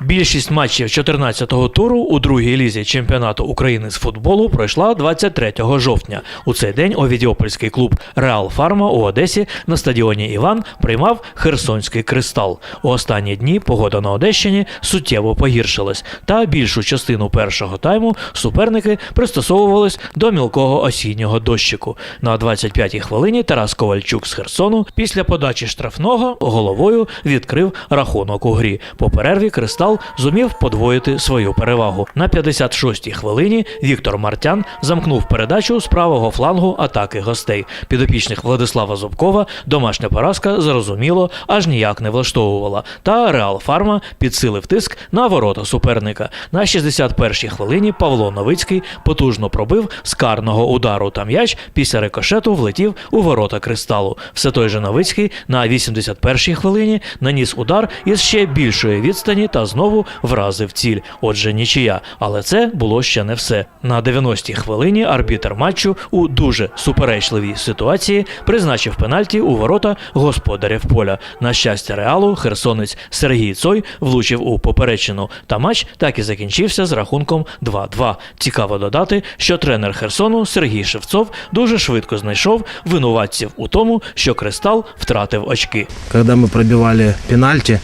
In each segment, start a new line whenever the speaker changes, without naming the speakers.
Більшість матчів 14-го туру у другій лізі чемпіонату України з футболу пройшла 23 жовтня. У цей день Овідіопольський клуб Реал Фарма у Одесі на стадіоні Іван приймав Херсонський кристал. У останні дні погода на Одещині суттєво погіршилась, та більшу частину першого тайму суперники пристосовувались до мілкого осіннього дощику. На 25-й хвилині Тарас Ковальчук з Херсону після подачі штрафного головою відкрив рахунок у грі. По перерві кристал зумів подвоїти свою перевагу. На 56-й хвилині Віктор Мартян замкнув передачу з правого флангу атаки гостей. Підопічних Владислава Зубкова домашня поразка зрозуміло аж ніяк не влаштовувала. Та Реал Фарма підсилив тиск на ворота суперника. На 61-й хвилині Павло Новицький потужно пробив з карного удару. Та м'яч після рикошету влетів у ворота кристалу. Все той же Новицький на 81-й хвилині наніс удар із ще більшої відстані та знову вразив ціль. Отже, нічия. Але це було ще не все. На 90-й хвилині арбітер матчу у дуже суперечливій ситуації призначив пенальті у ворота господарів поля. На щастя, реалу херсонець Сергій Цой влучив у поперечину. Та матч так і закінчився з рахунком 2-2. Цікаво додати, що тренер Херсону Сергій Шевцов дуже швидко знайшов винуватців у тому, що кристал втратив очки.
Когда мы пробивали пенальти,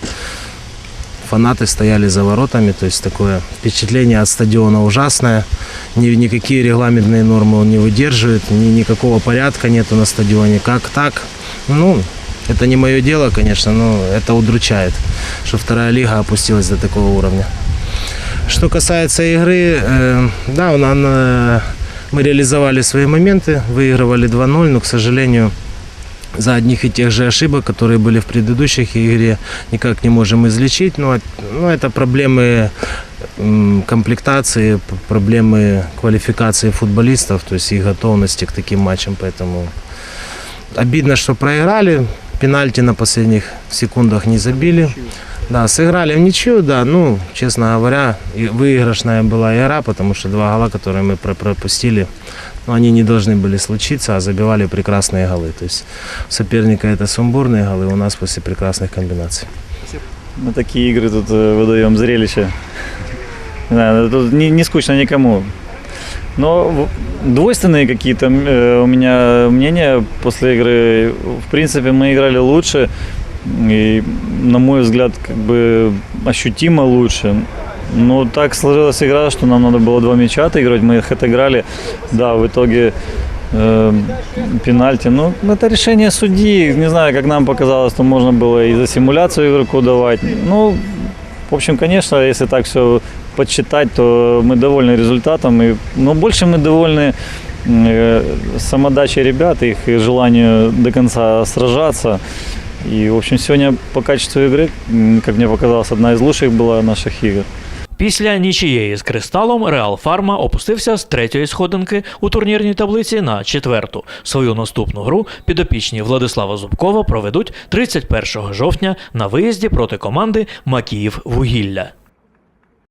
фанаты стояли за воротами, то есть такое впечатление от стадиона ужасное. Ни, никакие регламентные нормы он не выдерживает, ни, никакого порядка нету на стадионе. Как так? Ну, это не мое дело, конечно, но это удручает, что вторая лига опустилась до такого уровня. Что касается игры, э, да, он, он, э, мы реализовали свои моменты, выигрывали 2-0, но, к сожалению, за одних и тех же ошибок, которые были в предыдущих игре, никак не можем излечить. Но, ну, это проблемы м, комплектации, п- проблемы квалификации футболистов, то есть их готовности к таким матчам. Поэтому обидно, что проиграли. Пенальти на последних секундах не забили. Да, сыграли в ничью, да, ну, честно говоря, выигрышная была игра, потому что два гола, которые мы про- пропустили, ну, они не должны были случиться, а забивали прекрасные голы. То есть у соперника это сумбурные голы, у нас после прекрасных комбинаций.
На такие игры тут э, выдаем зрелище. Не знаю, тут не, не скучно никому. Но двойственные какие-то э, у меня мнения после игры. В принципе, мы играли лучше. И, на мой взгляд, как бы ощутимо лучше. Но так сложилась игра, что нам надо было два мяча отыгрывать. Мы их отыграли. Да, в итоге э, пенальти. Ну, это решение судьи. Не знаю, как нам показалось, то можно было и за симуляцию игроку давать. Ну, в общем, конечно, если так все подсчитать, то мы довольны результатом. И, но больше мы довольны э, самодачей ребят, их желанию до конца сражаться. И, в общем, сегодня по качеству игры, как мне показалось, одна из лучших была наших игр.
Після нічиєї з кристалом Реал Фарма опустився з третьої сходинки у турнірній таблиці на четверту. Свою наступну гру підопічні Владислава Зубкова проведуть 31 жовтня на виїзді проти команди Макіїв Вугілля.